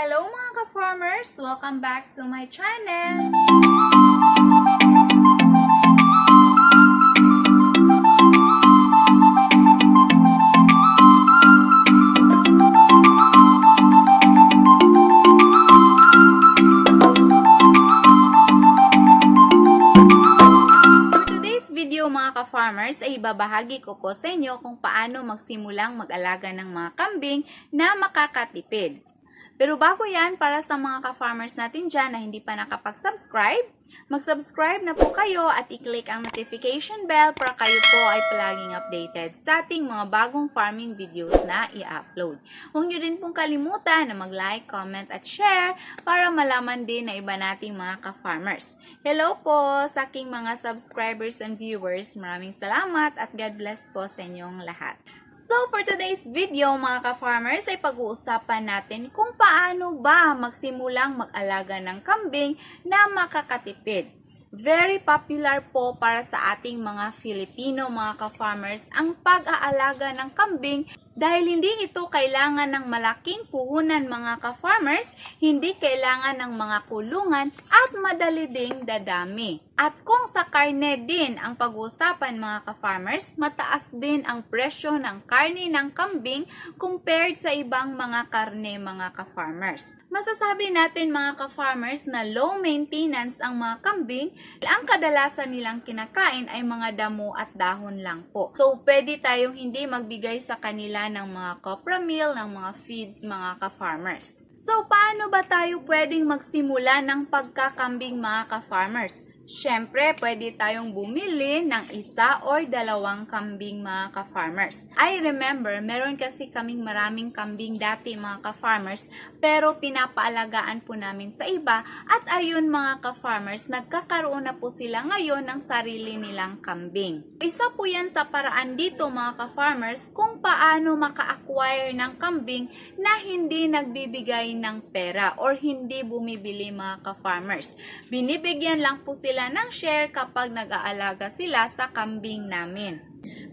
Hello mga ka-farmers! Welcome back to my channel! Mga ka-farmers ay ibabahagi ko po sa inyo kung paano magsimulang mag-alaga ng mga kambing na makakatipid. Pero bago yan, para sa mga ka-farmers natin dyan na hindi pa nakapag-subscribe, mag-subscribe na po kayo at i-click ang notification bell para kayo po ay palaging updated sa ating mga bagong farming videos na i-upload. Huwag nyo din pong kalimutan na mag-like, comment at share para malaman din na iba nating mga ka-farmers. Hello po sa aking mga subscribers and viewers. Maraming salamat at God bless po sa inyong lahat. So, for today's video, mga ka-farmers, ay pag-uusapan natin kung paano ba magsimulang mag-alaga ng kambing na makakatipid. Very popular po para sa ating mga Filipino mga ka-farmers ang pag-aalaga ng kambing dahil hindi ito kailangan ng malaking puhunan mga ka-farmers, hindi kailangan ng mga kulungan at madali ding dadami. At kung sa karne din ang pag-uusapan mga ka-farmers, mataas din ang presyo ng karne ng kambing compared sa ibang mga karne mga ka-farmers. Masasabi natin mga ka-farmers na low maintenance ang mga kambing, ang kadalasan nilang kinakain ay mga damo at dahon lang po. So, pwede tayong hindi magbigay sa kanila ng mga copra meal, ng mga feeds mga ka-farmers. So, paano ba tayo pwedeng magsimula ng pagkakambing mga ka-farmers? Siyempre, pwede tayong bumili ng isa or dalawang kambing mga ka-farmers. I remember, meron kasi kaming maraming kambing dati mga ka-farmers, pero pinapaalagaan po namin sa iba at ayun mga ka-farmers, nagkakaroon na po sila ngayon ng sarili nilang kambing. Isa po yan sa paraan dito mga ka-farmers kung paano maka-acquire ng kambing na hindi nagbibigay ng pera or hindi bumibili mga ka-farmers. Binibigyan lang po sila ng share kapag nag-aalaga sila sa kambing namin.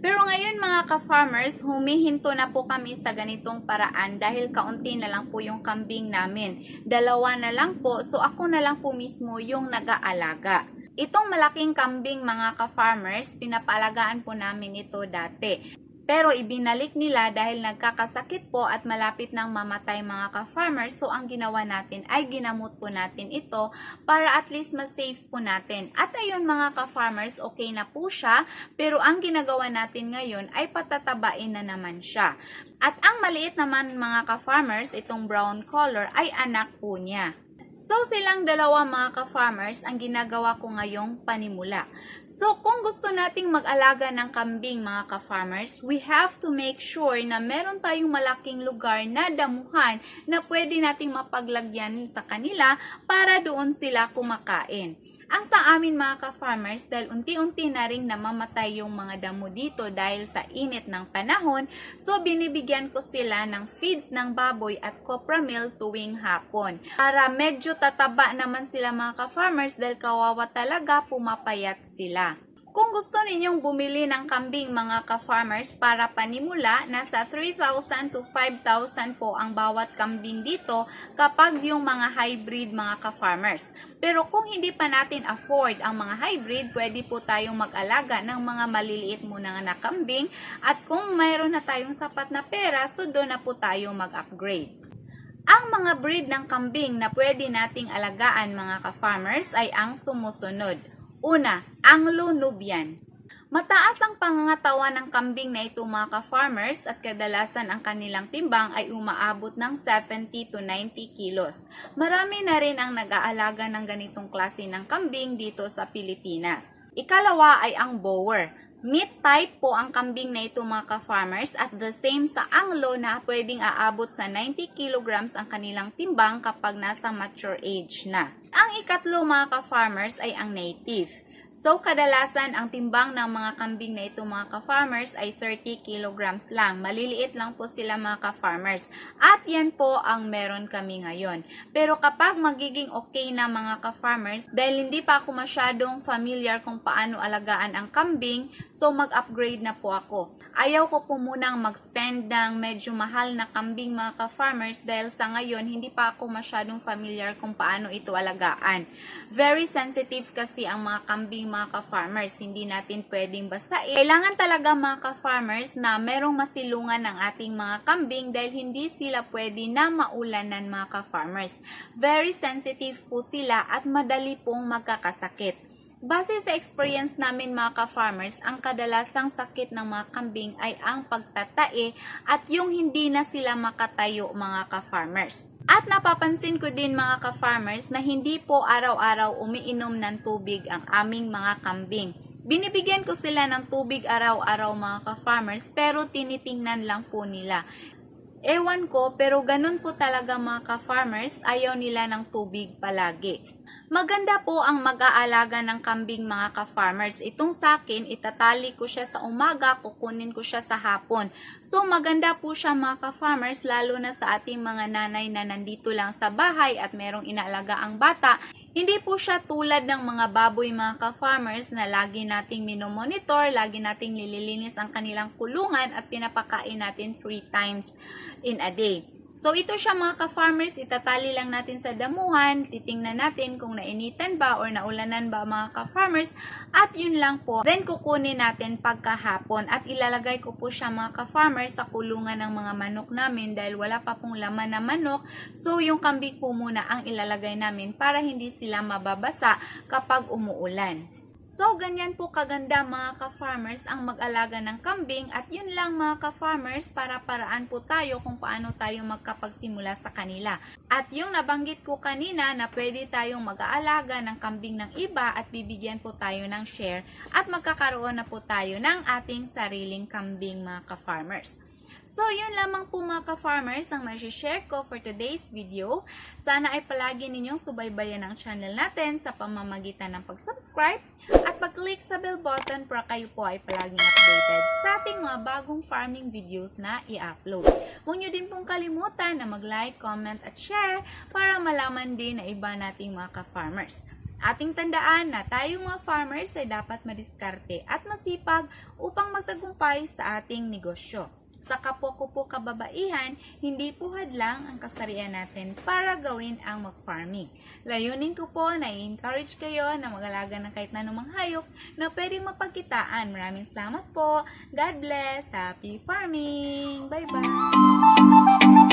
Pero ngayon mga ka-farmers, humihinto na po kami sa ganitong paraan dahil kaunti na lang po yung kambing namin. Dalawa na lang po, so ako na lang po mismo yung nag-aalaga. Itong malaking kambing mga ka-farmers, pinapalagaan po namin ito dati. Pero ibinalik nila dahil nagkakasakit po at malapit nang mamatay mga ka-farmers. So ang ginawa natin ay ginamot po natin ito para at least mas-safe po natin. At ayun mga ka-farmers, okay na po siya. Pero ang ginagawa natin ngayon ay patatabain na naman siya. At ang maliit naman mga ka-farmers, itong brown color ay anak po niya. So, silang dalawa mga ka-farmers ang ginagawa ko ngayong panimula. So, kung gusto nating mag-alaga ng kambing mga ka-farmers, we have to make sure na meron tayong malaking lugar na damuhan na pwede nating mapaglagyan sa kanila para doon sila kumakain. Ang sa amin mga ka-farmers, dahil unti-unti na rin namamatay yung mga damo dito dahil sa init ng panahon, so binibigyan ko sila ng feeds ng baboy at copra meal tuwing hapon. Para medyo tataba naman sila mga ka-farmers dahil kawawa talaga pumapayat sila. Kung gusto ninyong bumili ng kambing mga ka-farmers para panimula, nasa 3,000 to 5,000 po ang bawat kambing dito kapag yung mga hybrid mga ka-farmers. Pero kung hindi pa natin afford ang mga hybrid, pwede po tayong mag-alaga ng mga maliliit muna na kambing at kung mayroon na tayong sapat na pera, so doon na po tayo mag-upgrade. Ang mga breed ng kambing na pwede nating alagaan mga ka-farmers ay ang sumusunod. Una, Anglo-Nubian. Mataas ang pangangatawan ng kambing na ito mga ka-farmers at kadalasan ang kanilang timbang ay umaabot ng 70 to 90 kilos. Marami na rin ang nag-aalaga ng ganitong klase ng kambing dito sa Pilipinas. Ikalawa ay ang Boer. Meat type po ang kambing na ito mga ka-farmers at the same sa Anglo na pwedeng aabot sa 90 kilograms ang kanilang timbang kapag nasa mature age na. Ang ikatlo mga ka-farmers ay ang native. So, kadalasan ang timbang ng mga kambing na ito mga ka-farmers ay 30 kilograms lang. Maliliit lang po sila mga ka-farmers. At yan po ang meron kami ngayon. Pero kapag magiging okay na mga ka-farmers, dahil hindi pa ako masyadong familiar kung paano alagaan ang kambing, so mag-upgrade na po ako. Ayaw ko po munang mag-spend ng medyo mahal na kambing mga ka-farmers dahil sa ngayon hindi pa ako masyadong familiar kung paano ito alagaan. Very sensitive kasi ang mga kambing mga ka-farmers. Hindi natin pwedeng basain. Kailangan talaga mga ka-farmers na merong masilungan ng ating mga kambing dahil hindi sila pwede na maulanan mga ka-farmers. Very sensitive po sila at madali pong magkakasakit. Base sa experience namin mga ka-farmers, ang kadalasang sakit ng mga kambing ay ang pagtatae at yung hindi na sila makatayo mga ka-farmers. At napapansin ko din mga ka-farmers na hindi po araw-araw umiinom ng tubig ang aming mga kambing. Binibigyan ko sila ng tubig araw-araw mga ka-farmers pero tinitingnan lang po nila. Ewan ko, pero ganun po talaga mga ka-farmers, ayaw nila ng tubig palagi. Maganda po ang mag-aalaga ng kambing mga ka-farmers. Itong sa akin, itatali ko siya sa umaga, kukunin ko siya sa hapon. So maganda po siya mga ka-farmers, lalo na sa ating mga nanay na nandito lang sa bahay at merong inaalaga ang bata. Hindi po siya tulad ng mga baboy mga ka-farmers na lagi nating minomonitor, lagi nating nililinis ang kanilang kulungan at pinapakain natin 3 times in a day. So, ito siya mga ka-farmers, itatali lang natin sa damuhan, titingnan natin kung nainitan ba or naulanan ba mga ka-farmers, at yun lang po. Then, kukunin natin pagkahapon at ilalagay ko po siya mga ka-farmers sa kulungan ng mga manok namin dahil wala pa pong laman na manok. So, yung kambing po muna ang ilalagay namin para hindi sila mababasa kapag umuulan. So, ganyan po kaganda mga ka-farmers ang mag-alaga ng kambing at yun lang mga ka-farmers para paraan po tayo kung paano tayo magkapagsimula sa kanila. At yung nabanggit ko kanina na pwede tayong mag-aalaga ng kambing ng iba at bibigyan po tayo ng share at magkakaroon na po tayo ng ating sariling kambing mga ka-farmers. So, yun lamang po mga ka-farmers ang share ko for today's video. Sana ay palagi ninyong subaybayan ang channel natin sa pamamagitan ng pag-subscribe at pag-click sa bell button para kayo po ay palaging updated sa ating mga bagong farming videos na i-upload. Huwag nyo din pong kalimutan na mag-like, comment at share para malaman din na iba nating mga ka-farmers. Ating tandaan na tayong mga farmers ay dapat madiskarte at masipag upang magtagumpay sa ating negosyo. Sa kapwa ko po kababaihan, hindi po hadlang ang kasarian natin para gawin ang mag-farming. Layunin ko po na i-encourage kayo na mag-alaga ng kahit na anumang hayop na pwedeng mapagkitaan. Maraming salamat po. God bless. Happy farming. Bye-bye.